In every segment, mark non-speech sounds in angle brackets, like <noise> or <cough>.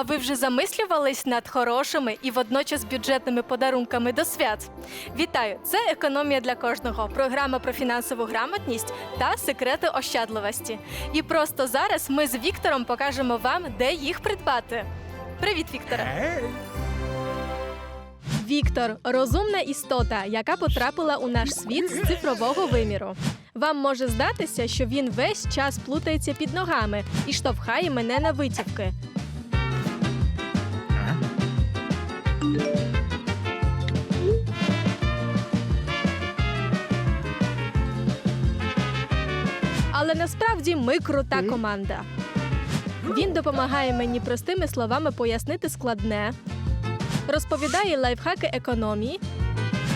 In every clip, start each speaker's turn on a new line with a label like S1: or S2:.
S1: А ви вже замислювались над хорошими і водночас бюджетними подарунками до свят? Вітаю! Це економія для кожного. Програма про фінансову грамотність та секрети ощадливості. І просто зараз ми з Віктором покажемо вам, де їх придбати. Привіт, Вікторе! Віктор розумна істота, яка потрапила у наш світ з цифрового виміру. Вам може здатися, що він весь час плутається під ногами і штовхає мене на витівки. Але насправді ми крута команда. Він допомагає мені простими словами пояснити складне, розповідає лайфхаки економії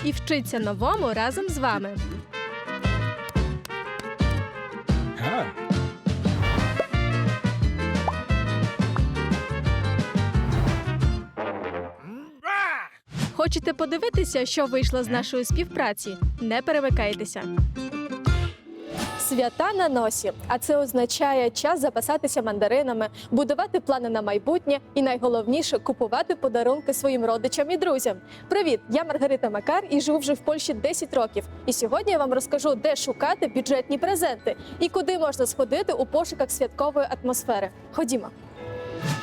S1: і вчиться новому разом з вами. Хочете подивитися, що вийшло з нашої співпраці? Не перемикайтеся. Свята на носі, а це означає час запасатися мандаринами, будувати плани на майбутнє і найголовніше купувати подарунки своїм родичам і друзям. Привіт! Я Маргарита Макар і живу вже в Польщі 10 років. І сьогодні я вам розкажу, де шукати бюджетні презенти і куди можна сходити у пошуках святкової атмосфери. Ходімо.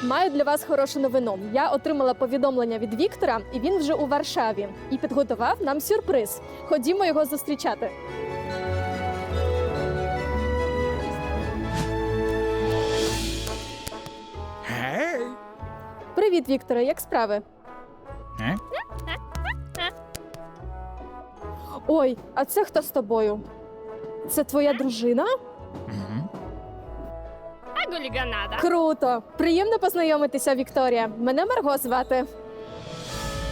S1: Маю для вас хорошу новину. Я отримала повідомлення від Віктора, і він вже у Варшаві і підготував нам сюрприз. Ходімо його зустрічати.
S2: Гей!
S1: Привіт, Вікторе, як справи?
S2: Е?
S1: Ой, а це хто з тобою? Це твоя дружина?
S2: Мгм.
S3: Гуліганада.
S1: Круто! Приємно познайомитися, Вікторія. Мене Марго звати.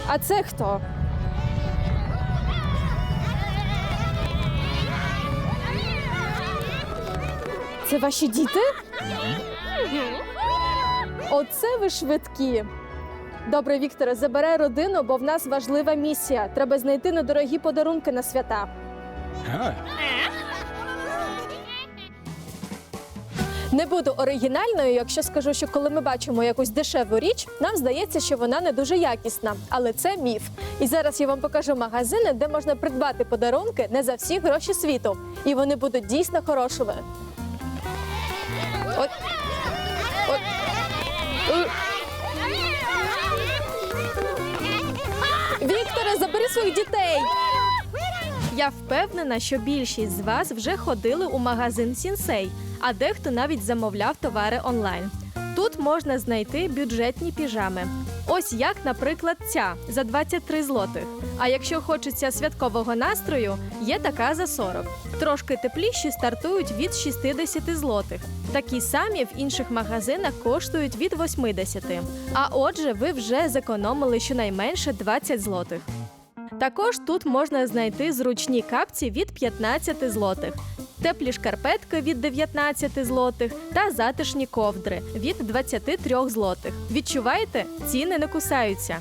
S1: А це хто? Це ваші діти? Оце ви швидкі. Добре, Вікторе, забирай родину, бо в нас важлива місія. Треба знайти недорогі подарунки на свята. Не буду оригінальною, якщо скажу, що коли ми бачимо якусь дешеву річ, нам здається, що вона не дуже якісна, але це міф. І зараз я вам покажу магазини, де можна придбати подарунки не за всі гроші світу, і вони будуть дійсно хорошими. От. От. Вікторе, забери своїх дітей. Я впевнена, що більшість з вас вже ходили у магазин Сінсей, а дехто навіть замовляв товари онлайн. Тут можна знайти бюджетні піжами. Ось як, наприклад, ця за 23 злотих. А якщо хочеться святкового настрою, є така за 40. Трошки тепліші стартують від 60 злотих. Такі самі в інших магазинах коштують від 80. А отже, ви вже зекономили щонайменше 20 злотих. Також тут можна знайти зручні капці від 15 злотих, теплі шкарпетки від 19 злотих та затишні ковдри від 23 злотих. Відчуваєте, ціни не кусаються.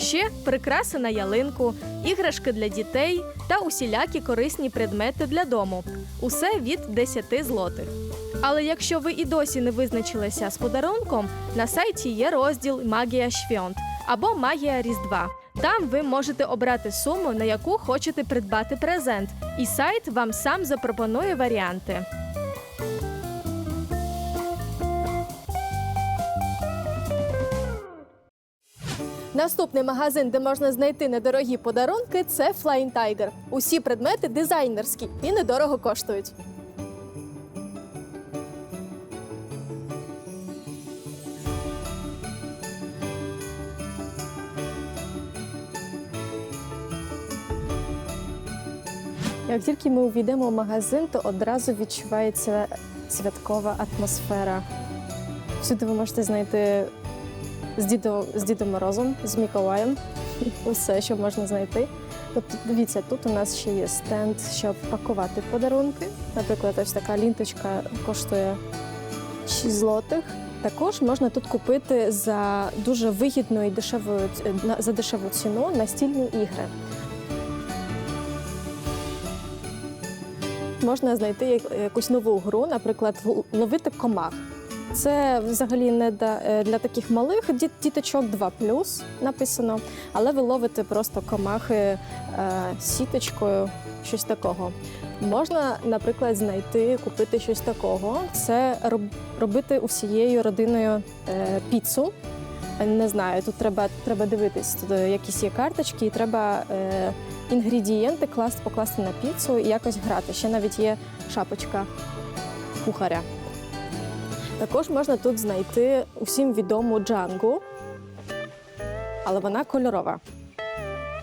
S1: Ще прикраси на ялинку, іграшки для дітей та усілякі корисні предмети для дому. Усе від 10 злотих. Але якщо ви і досі не визначилися з подарунком, на сайті є розділ Магія Швьонт або Магія Різдва. Там ви можете обрати суму, на яку хочете придбати презент, і сайт вам сам запропонує варіанти. Наступний магазин, де можна знайти недорогі подарунки, це Flying Tiger. Усі предмети дизайнерські і недорого коштують. Як тільки ми увійдемо в магазин, то одразу відчувається святкова атмосфера. Всюди ви можете знайти з Дідом, з Дідом Морозом, з Миколаєм, <laughs> усе, що можна знайти. Тобто, дивіться, тут у нас ще є стенд, щоб пакувати подарунки. Наприклад, ось така лінточка коштує 6 злотих. Також можна тут купити за дуже вигідну і дешеву, за дешеву ціну настільні ігри. Можна знайти як- якусь нову гру, наприклад, ловити комах. Це взагалі не е, для таких малих діт- діточок 2 написано, але ви ловите просто комахи е, сіточкою, щось такого. Можна, наприклад, знайти, купити щось такого. Це роб- робити усією родиною е, піцу. Не знаю, тут треба, треба дивитись. Тут е, якісь є карточки, і треба е, інгредієнти класти, покласти на піцу і якось грати. Ще навіть є шапочка кухаря. Також можна тут знайти усім відому джангу, але вона кольорова.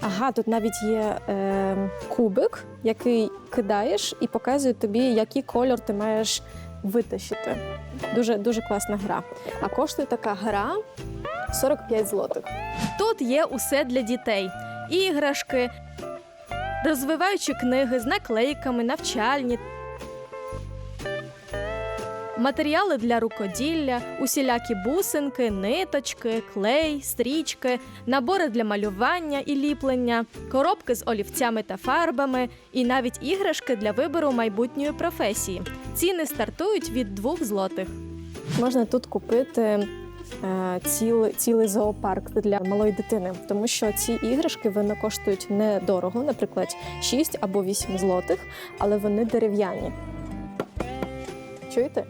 S1: Ага, тут навіть є е, кубик, який кидаєш і показує тобі, який кольор ти маєш витащити. Дуже, дуже класна гра. А коштує така гра 45 злотих.
S4: Тут є усе для дітей: іграшки, розвиваючі книги з наклейками, навчальні. Матеріали для рукоділля, усілякі бусинки, ниточки, клей, стрічки, набори для малювання і ліплення, коробки з олівцями та фарбами, і навіть іграшки для вибору майбутньої професії. Ціни стартують від 2 злотих.
S1: Можна тут купити е, цілий, цілий зоопарк для малої дитини, тому що ці іграшки вони коштують недорого, наприклад, 6 або 8 злотих, але вони дерев'яні. Чуєте?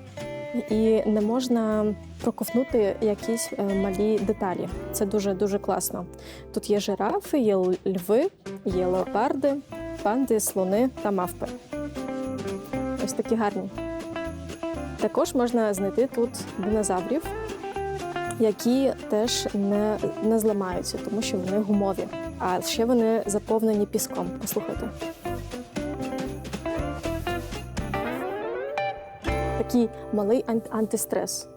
S1: І не можна проковтнути якісь е, малі деталі. Це дуже дуже класно. Тут є жирафи, є льви, є леопарди, панди, слони та мавпи. Ось такі гарні. Також можна знайти тут динозаврів, які теж не, не зламаються, тому що вони гумові. А ще вони заповнені піском. Послухайте. Такий малий ан- антистрес.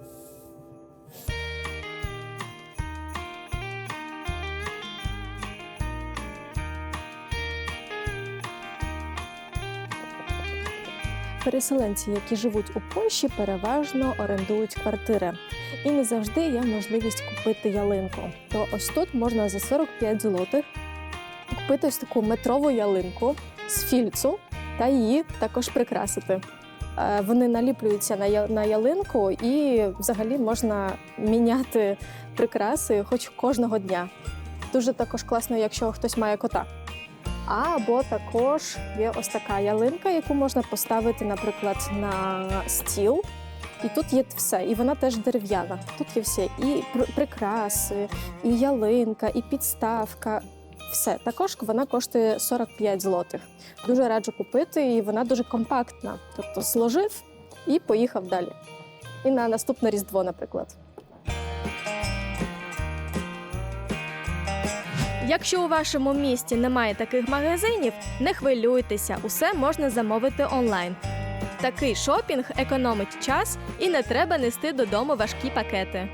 S1: Переселенці, які живуть у Польщі, переважно орендують квартири. І не завжди є можливість купити ялинку. То ось тут можна за 45 злотих купити ось таку метрову ялинку з фільцу та її також прикрасити. Е, Вони наліплюються на ялинку, і взагалі можна міняти прикраси хоч кожного дня. Дуже також класно, якщо хтось має кота. Або також є ось така ялинка, яку можна поставити, наприклад, на стіл. І тут є все, і вона теж дерев'яна. Тут є все і пр- прикраси, і ялинка, і підставка. Все також вона коштує 45 злотих. Дуже раджу купити, і вона дуже компактна. Тобто сложив і поїхав далі. І на наступне різдво, наприклад.
S4: Якщо у вашому місті немає таких магазинів, не хвилюйтеся, усе можна замовити онлайн. Такий шопінг економить час і не треба нести додому важкі пакети.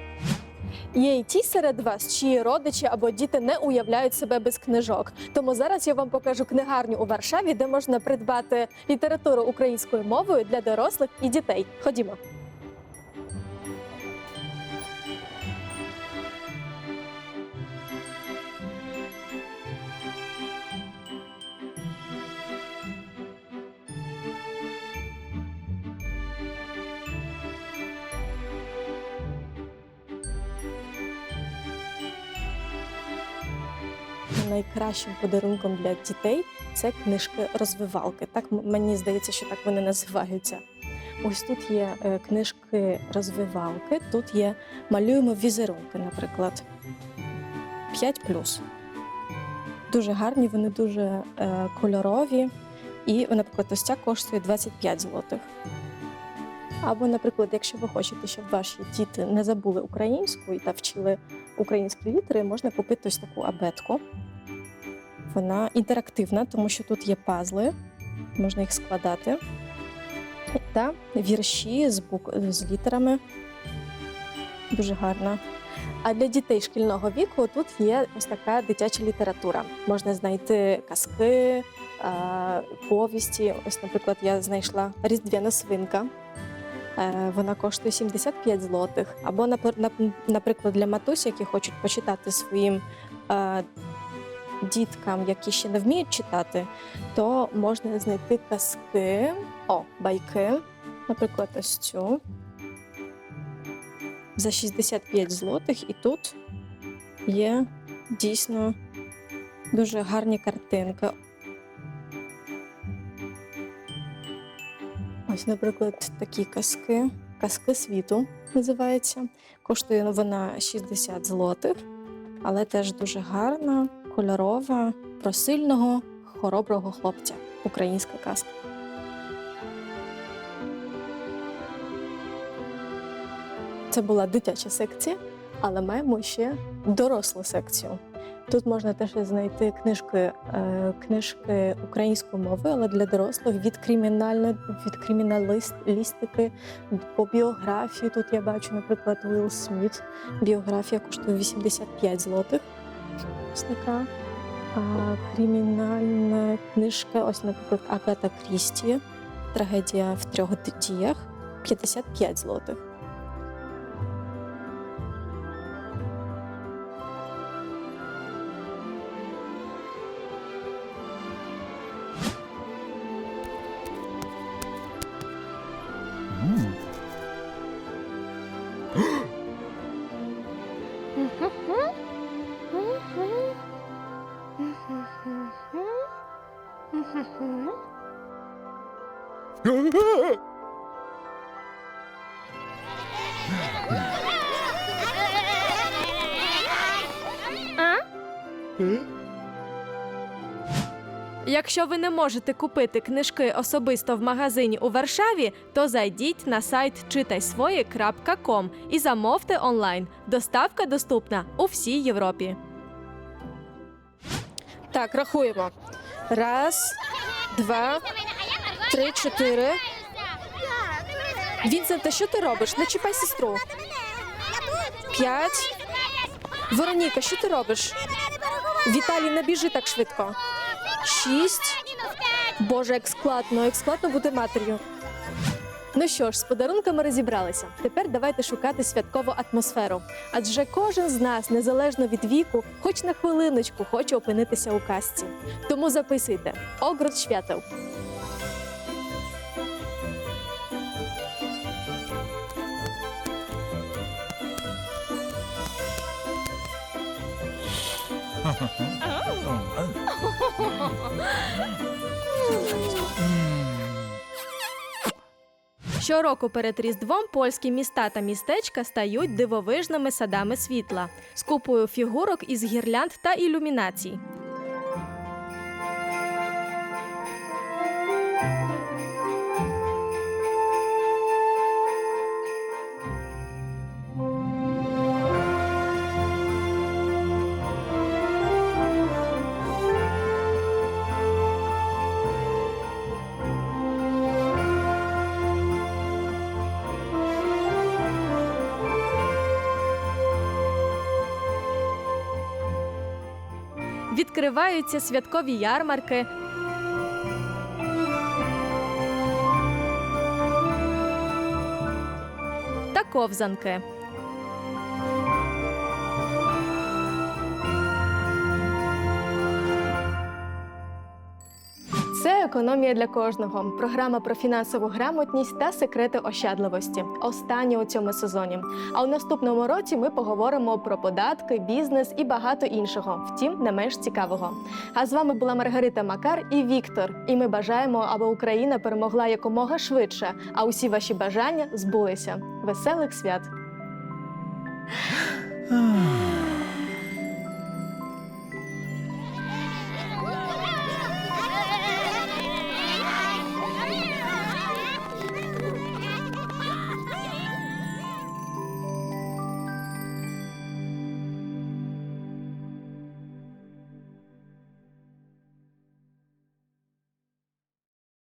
S1: Є й ті серед вас, чиї родичі або діти не уявляють себе без книжок. Тому зараз я вам покажу книгарню у Варшаві, де можна придбати літературу українською мовою для дорослих і дітей. Ходімо. Найкращим подарунком для дітей це книжки-розвивалки. Так мені здається, що так вони називаються. Ось тут є е, книжки-розвивалки, тут є малюємо візерунки, наприклад. 5 Дуже гарні, вони дуже е, кольорові. І, наприклад, ось ця коштує 25 злотих. Або, наприклад, якщо ви хочете, щоб ваші діти не забули українську та вчили українські літери, можна купити ось таку абетку. Вона інтерактивна, тому що тут є пазли, можна їх складати. Та вірші з, бук... з літерами. Дуже гарна. А для дітей шкільного віку тут є ось така дитяча література. Можна знайти казки, повісті. Ось, наприклад, я знайшла Різдвяна свинка. Е, Вона коштує 75 злотих. Або, напр- нап- наприклад, для матусь, які хочуть почитати своїм е, діткам, які ще не вміють читати, то можна знайти казки, о, байки, наприклад, ось цю. за 65 злотих, і тут є дійсно дуже гарні картинки. Ось, наприклад, такі казки. Казки світу називається. Коштує вона 60 злотих, але теж дуже гарна, кольорова, про сильного, хороброго хлопця. Українська казка. Це була дитяча секція, але маємо ще дорослу секцію. Тут можна теж знайти книжки, е, книжки української мови, але для дорослих від кримінальної від криміналістики по біографії. Тут я бачу, наприклад, Уилл Сміт. Біографія коштує 85 злотих. Така. Кримінальна книжка, ось, наприклад, Агата Крісті. Трагедія в трьох діях 55 злотих.
S5: Якщо ви не можете купити книжки особисто в магазині у Варшаві, то зайдіть на сайт читайсвоє.ком і замовте онлайн. Доставка доступна у всій Європі.
S1: Так, рахуємо. Раз, два, три, чотири. Вінсенте, що ти робиш? Не чіпай сестру. П'ять. Вероніка, що ти робиш? Віталій, не біжи так швидко. Шість. Боже, як складно, як складно бути матір'ю. Ну що ж, з подарунками розібралися. Тепер давайте шукати святкову атмосферу. Адже кожен з нас, незалежно від віку, хоч на хвилиночку хоче опинитися у казці. Тому записуйте Огрод Świateł.
S5: Щороку перед Різдвом польські міста та містечка стають дивовижними садами світла з купою фігурок із гірлянд та ілюмінацій. Відкриваються святкові ярмарки. Та ковзанки. Економія для кожного. Програма про фінансову грамотність та секрети ощадливості. Остання у цьому сезоні. А у наступному році ми поговоримо про податки, бізнес і багато іншого. Втім, не менш цікавого. А з вами була Маргарита Макар і Віктор. І ми бажаємо, аби Україна перемогла якомога швидше, а усі ваші бажання збулися. Веселих свят!